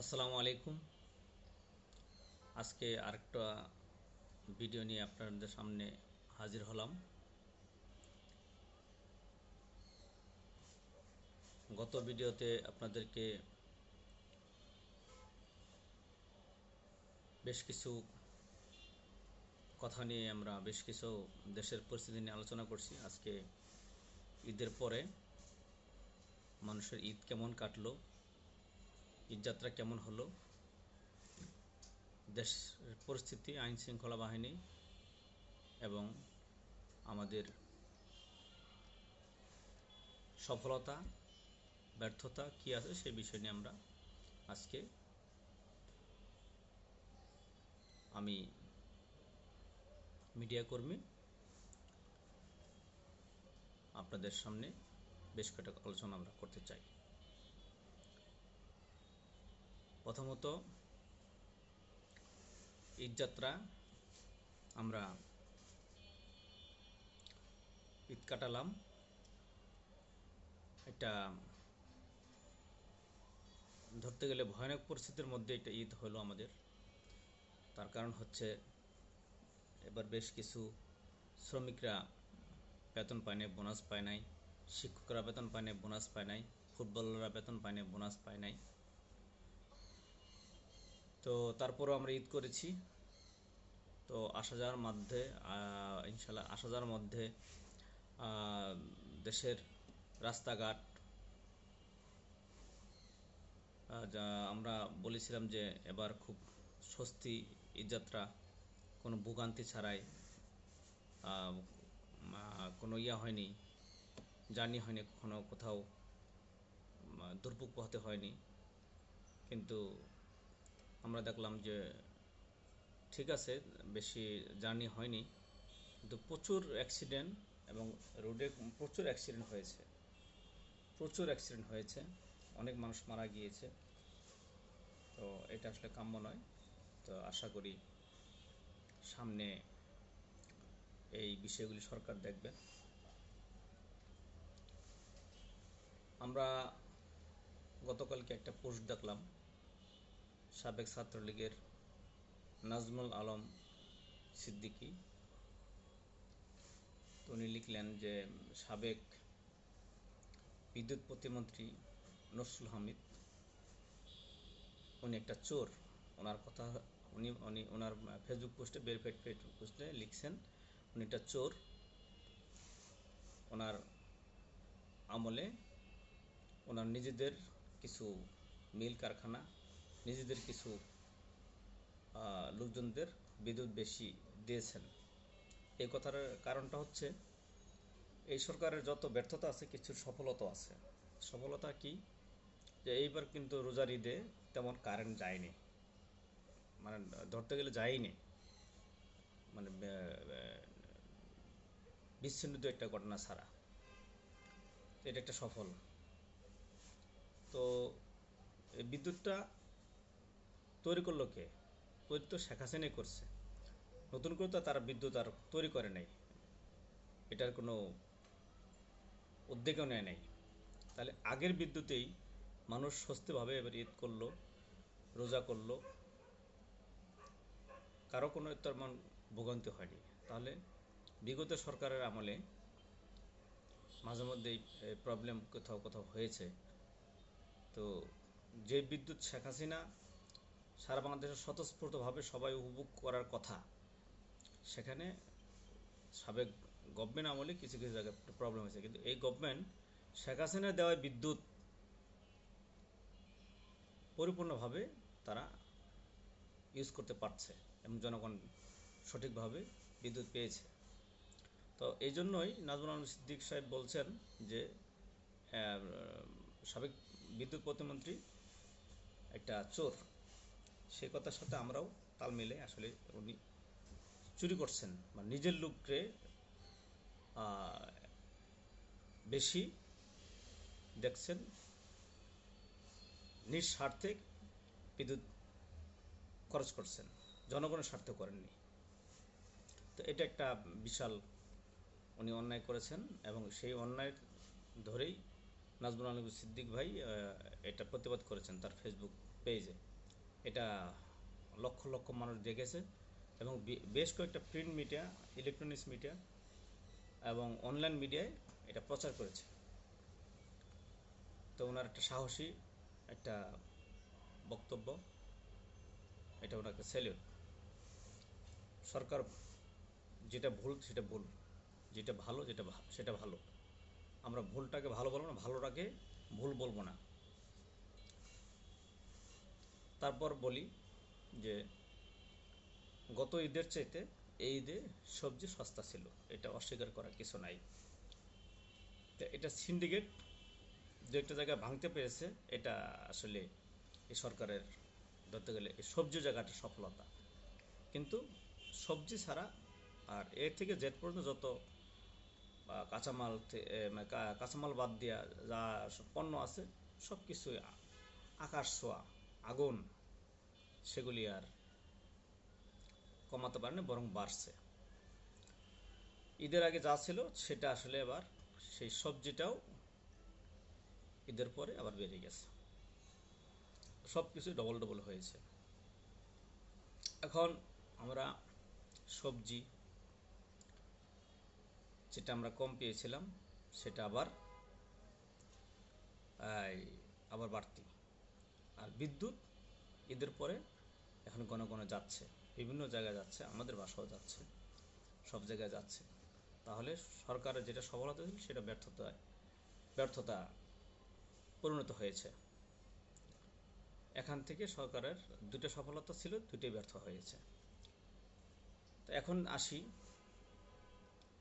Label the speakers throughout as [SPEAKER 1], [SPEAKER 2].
[SPEAKER 1] আসসালামু আলাইকুম। আজকে আরেকটা ভিডিও নিয়ে আপনাদের সামনে হাজির হলাম। গত ভিডিওতে আপনাদেরকে বেশ কিছু কথা নিয়ে আমরা বেশ কিছু দেশের পরিস্থিতি নিয়ে আলোচনা করছি। আজকে ঈদের পরে মানুষের ঈদ কেমন কাটলো ঈদযাত্রা কেমন হলো? দেশ, পরিস্থিতি, আইন শৃঙ্খলা বাহিনী এবং আমাদের সফলতা, ব্যর্থতা কী আছে সেই বিষয় নিয়ে আমরা আজকে আমি মিডিয়া কর্মী আপনাদের সামনে বেশ কয়েকটা আলোচনা আমরা করতে চাই। প্রথমত ঈদযাত্রা আমরা ঈদ কাটালাম। এটা ধরতে গেলে ভয়ানক পরিস্থিতির মধ্যে এটা ঈদ হলো আমাদের। তার কারণ হচ্ছে এবার বেশ কিছু শ্রমিকরা বেতন পায় নাই, বোনাস পায় নাই, শিক্ষকরা বেতন পায় নাই, বোনাস পায় নাই, ফুটবলাররা বেতন পায় নাই, বোনাস পায় নাই। তো তারপরও আমরা ঈদ করেছি। তো আসা যাওয়ার মধ্যে ইনশাল্লাহ আসা যাওয়ার মধ্যে দেশের রাস্তাঘাট যা আমরা বলেছিলাম যে এবার খুব স্বস্তি ঈদযাত্রা কোনো ভোগান্তি ছাড়াই কোনো ইয়া হয়নি, জার্নি হয়নি, কখনো কোথাও দুর্ভোগ পোহাতে হয়নি। কিন্তু দেখলাম যে ঠিক আছে, বেশি জার্নি হয়নি, কিন্তু প্রচুর অ্যাক্সিডেন্ট এবং রোডে প্রচুর অ্যাক্সিডেন্ট হয়েছে। প্রচুর অ্যাক্সিডেন্ট হয়েছে, অনেক মানুষ মারা গিয়েছে। তো এটা আসলে কাম্য নয়। তো আশা করি সামনে এই বিষয়গুলি সরকার দেখবে। আমরা গতকালকে একটা পোস্ট দেখলাম। সাবেক ছাত্রলীগের নাজমুল আলম সিদ্দিকী। উনি লিখলেন যে, সাবেক বিদ্যুৎ প্রতিমন্ত্রী নসরুল হামিদ, উনি একটা চোর। ওনার কথা, উনি উনি, ওনার ফেসবুক পোস্টে ভেরিফাইড ফেসবুক পোস্টে লিখছেন, উনি একটা চোর। ওনার আমলে ওনার নিজেদের কিছু মিল কারখানা নিজেদের কিছু লোকজনদের বিদ্যুৎ বেশি দিয়েছেন। এই কথার কারণটা হচ্ছে, এই সরকারের যত ব্যর্থতা আছে, কিছু সফলতা আছে। সফলতা কি? যে এইবার কিন্তু রোজার ঈদে তেমন কারেন্ট যায়নি। মানে ধরতে গেলে যায়নি মানে বিচ্ছিন্নিত একটা ঘটনা ছাড়া। এটা একটা সফল। তো এই বিদ্যুৎটা তৈরি করল কে? তৈরি তো শেখ হাসিনাই করছে। নতুন করে তো তারা বিদ্যুৎ আর তৈরি করে নাই। এটার কোনো উদ্যোগও নেয় নাই। তাহলে আগের বিদ্যুতেই মানুষ স্বস্তিভাবে এবার ঈদ করল, রোজা করল। কারও কোনো তেমন ভোগান্তি হয়নি। তাহলে বিগত সরকারের আমলে মাঝে মধ্যেই প্রবলেম কোথাও কোথাও হয়েছে। তো যে বিদ্যুৎ শেখ হাসিনা সারা বাংলাদেশে স্বতঃস্ফূর্তভাবে সবাই উপভোগ করার কথা। সেখানে সাবেক গভর্নমেন্ট আমলে কিছু কিছু জায়গায় প্রবলেম হয়েছে। কিন্তু এই গভর্নমেন্ট শেখ হাসিনার দেওয়া বিদ্যুৎ পরিপূর্ণভাবে তারা ইউজ করতে পারছে এবং জনগণ সঠিকভাবে বিদ্যুৎ পেয়েছে। তো এই জন্যই নাজমুল সিদ্দিক সাহেব বলছেন যে সাবেক বিদ্যুৎ প্রতিমন্ত্রী একটা চোর সে কথার সাথে আমরাও তাল মিলে আসলে উনি চুরি করছেন, বা নিজের লোককে বেশি দেখছেন, নিঃস্বার্থে বিদ্যুৎ খরচ করছেন, জনগণের স্বার্থে করেননি। তো এটা একটা বিশাল উনি অন্যায় করেছেন এবং সেই অন্যায় ধরেই নাজমুল আলম সিদ্দিক ভাই এটা প্রতিবাদ করেছেন তার ফেসবুক পেজে এটা লক্ষ লক্ষ মানুষ দেখেছে এবং বেশ কয়েকটা প্রিন্ট মিডিয়া ইলেকট্রনিক্স মিডিয়া এবং অনলাইন মিডিয়ায় এটা প্রচার করেছে। তো ওনার একটা সাহসী একটা বক্তব্য, এটা ওনাকে স্যালিউট সরকার যেটা ভুল সেটা ভুল, যেটা ভালো যেটা সেটা ভালো। আমরা ভুলটাকে ভালো বলব না, ভালোটাকে ভুল বলব না। তারপর বলি যে গত ঈদের চাইতে এই ঈদে সবজি সস্তা ছিল, এটা অস্বীকার করার কিছু নাই। এটা সিন্ডিকেট দু একটা জায়গায় ভাঙতে পেরেছে, এটা আসলে এই সরকারের ধরতে গেলে এই সবজি জায়গাটা সফলতা। কিন্তু সবজি ছাড়া আর এর থেকে জেট পর্যন্ত যত কাঁচামাল কাঁচামাল বাদ দিয়া যা পণ্য আছে সব কিছুই আকাশ ছোঁয়া, আগুন সেগুলি আর কমাতে পারেনি, বরং বাড়ছে। ঈদের আগে যা ছিল সেটা আসলে এবার সেই সবজিটাও ঈদের পরে আবার বেড়ে গেছে। সব কিছু ডবল ডবল হয়েছে। এখন আমরা সবজি যেটা আমরা কম পেয়েছিলাম, সেটা আবার আবার বাড়তি। আর বিদ্যুৎ ঈদের পরে এখন ঘন ঘন যাচ্ছে, বিভিন্ন জায়গায় যাচ্ছে, আমাদের বাসাও যাচ্ছে, সব জায়গায় যাচ্ছে। তাহলে সরকারের যেটা সফলতা ছিল সেটা ব্যর্থতায় ব্যর্থতা পরিণত হয়েছে। এখান থেকে সরকারের দুটো সফলতা ছিল দুটোই ব্যর্থ হয়েছে। তো এখন আসি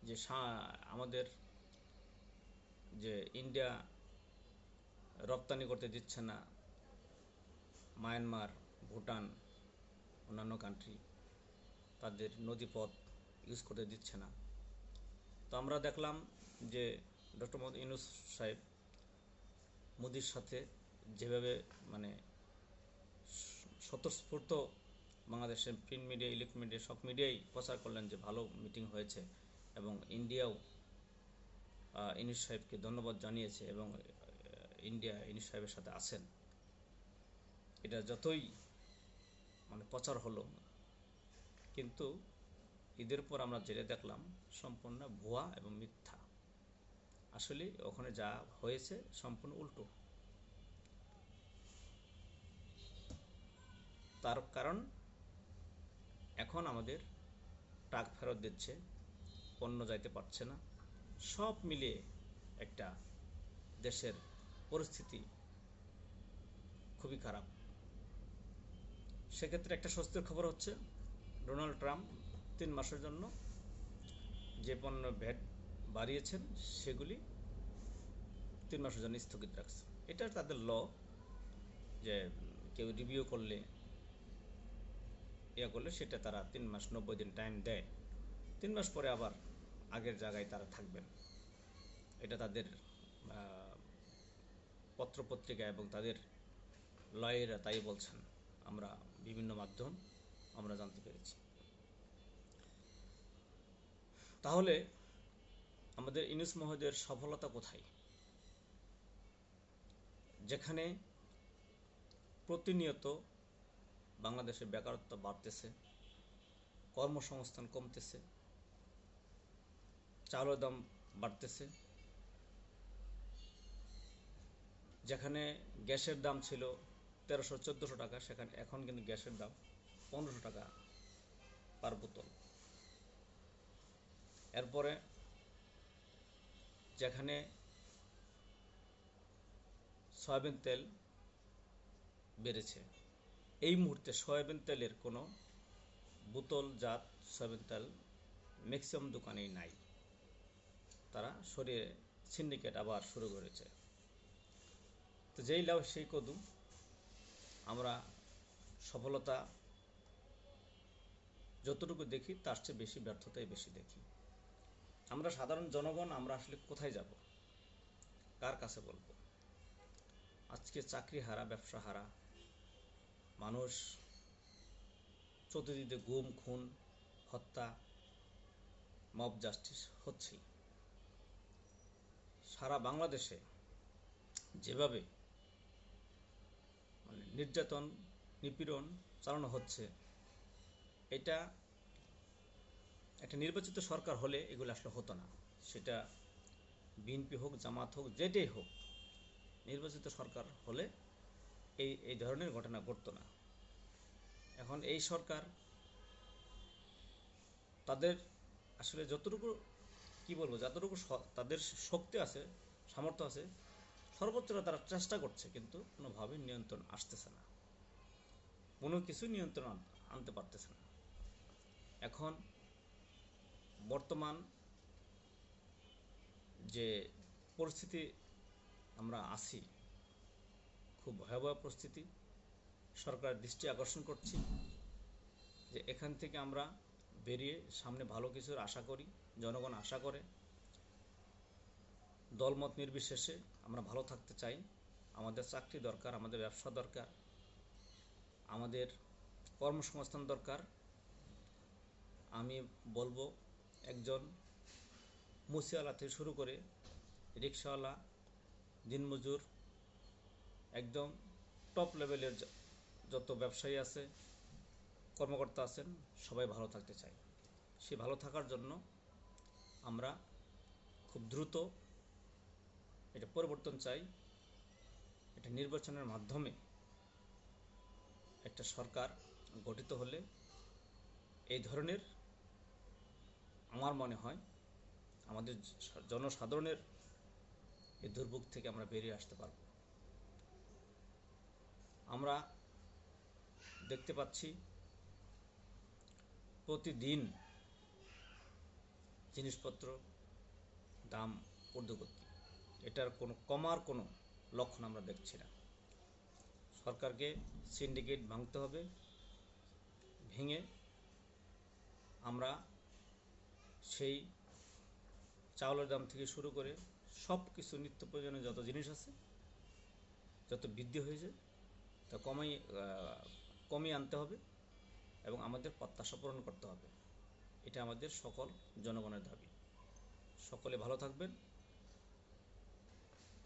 [SPEAKER 1] যে আমাদের যে ইন্ডিয়া রপ্তানি করতে দিচ্ছে না, মায়ানমার, ভুটান অন্যান্য কান্ট্রি তাদের নদীপথ ইউজ করতে দিচ্ছে না। তো আমরা দেখলাম যে ডক্টর মোহাম্মদ ইউনুস সাহেব মোদির সাথে যেভাবে মানে স্বতঃস্ফূর্ত বাংলাদেশের প্রিন্ট মিডিয়া ইলেকট্রনিক মিডিয়া সব মিডিয়াই প্রচার করলেন যে ভালো মিটিং হয়েছে এবং ইন্ডিয়াও ইউনুস সাহেবকে ধন্যবাদ জানিয়েছে এবং ইন্ডিয়া ইউনুস সাহেবের সাথে আছেন। এটা যতই মানে প্রচার হলো। কিন্তু ঈদের পর আমরা যেটা দেখলাম সম্পূর্ণ ভুয়া এবং মিথ্যা। আসলে ওখানে যা হয়েছে সম্পূর্ণ উল্টো। তার কারণ, এখন আমাদের টাক ফেরত দিচ্ছে, পণ্য যাইতে পারছে না। সব মিলিয়ে একটা দেশের পরিস্থিতি খুবই খারাপ। সেক্ষেত্রে একটা স্বস্তির খবর হচ্ছে, ডোনাল্ড ট্রাম্প তিন মাসের জন্য যে পণ্য ভ্যাট বাড়িয়েছেন, সেগুলি তিন মাসের জন্য স্থগিত রাখছে। এটা তাদের ল, যে কেউ রিভিউ করলে ইয়ে করলে সেটা তারা তিন মাস নব্বই দিন টাইম দেয়। তিন মাস পরে আবার আগের জায়গায় তারা থাকবেন। এটা তাদের পত্রপত্রিকা এবং তাদের লয়েরা তাই বলছেন। আমরা বিভিন্ন মাধ্যম আমরা জানতে পেরেছি। তাহলে আমাদের ইনুস মহোদয়ের সফলতা কোথায়? যেখানে প্রতিনিয়ত বাংলাদেশের বেকারত্ব বাড়তেছে, কর্মসংস্থান কমতেছে চালের দাম বাড়তেছে, যেখানে গ্যাসের দাম ছিল তেরোশো, চোদ্দোশো টাকা, সেখানে এখন কিন্তু গ্যাসের দাম পনেরোশো টাকা পার বোতল। এরপরে যেখানে সয়াবিন তেল বেড়েছে, এই মুহূর্তে সয়াবিন তেলের কোনো বোতলজাত সয়াবিন তেল ম্যাক্সিমাম দোকানেই নাই। তারা সরিয়ে সিন্ডিকেট আবার শুরু করেছে। তো যেই লাভ সেই কদু আমরা সফলতা যতটুকু দেখি, তার চেয়ে বেশি ব্যর্থতাই বেশি দেখি। আমরা সাধারণ জনগণ, আমরা আসলে কোথায় যাব? কার কাছে বলব? আজকে চাকরি হারা, ব্যবসা হারা, মানুষ চতুর্দিকে গুম, খুন, হত্যা মব জাস্টিস হচ্ছেই। সারা বাংলাদেশে যেভাবে মানে নির্যাতন, নিপীড়ন চালানো হচ্ছে। এটা একটা নির্বাচিত সরকার হলে এগুলো আসলে হতো না। সেটা বিএনপি হোক, জামাত হোক, যেটাই হোক, নির্বাচিত সরকার হলে এই এই ধরনের ঘটনা ঘটতো না। এখন এই সরকার তাদের আসলে যতটুকু, কি বলব, যতটুকু তাদের শক্তি আছে, সামর্থ্য আছে সর্বোচ্চটা তারা চেষ্টা করছে, কিন্তু কোনোভাবে নিয়ন্ত্রণ আসতেছে না। কোনো কিছু নিয়ন্ত্রণ আনতে পারতেছে না। এখন বর্তমান যে পরিস্থিতি আমরা আছি, খুব ভয়াবহ পরিস্থিতি। সরকারের দৃষ্টি আকর্ষণ করছি যে এখান থেকে আমরা বেরিয়ে সামনে ভালো কিছুর আশা করি, জনগণ আশা করে, দলমত নির্বিশেষে আমরা ভালো থাকতে চাই। আমাদের চাকরি দরকার, আমাদের ব্যবসা দরকার, আমাদের কর্মসংস্থান দরকার। আমি বলব, একজন মুসিওয়ালা থেকে শুরু করে রিক্সাওয়ালা, দিনমজুর, একদম টপ লেভেলের যত ব্যবসায়ী আছে, কর্মকর্তা আছেন, সবাই ভালো থাকতে চাই সে ভালো থাকার জন্য আমরা খুব দ্রুত এটা পরিবর্তন চাই। এটা নির্বাচনের মাধ্যমে একটা সরকার গঠিত হলে এই ধরনের আমার মনে হয় আমাদের জনসাধারণের এই দুর্ভোগ থেকে আমরা বেরিয়ে আসতে পারব। আমরা দেখতে পাচ্ছি প্রতিদিন জিনিসপত্র দাম ঊর্ধ্বগতি। এটার কোনো কমার কোনো লক্ষণ আমরা দেখছি না। সরকারকে সিন্ডিকেট ভাঙতে হবে, ভেঙে আমরা সেই চাউলের দাম থেকে শুরু করে সব কিছু নিত্য প্রয়োজনীয় যত জিনিস আছে, যত বৃদ্ধি হয়েছে, তা কমাই কমিয়ে আনতে হবে এবং আমাদের প্রত্যাশা পূরণ করতে হবে। এটা আমাদের সকল জনগণের দাবি। সকলে ভালো থাকবেন।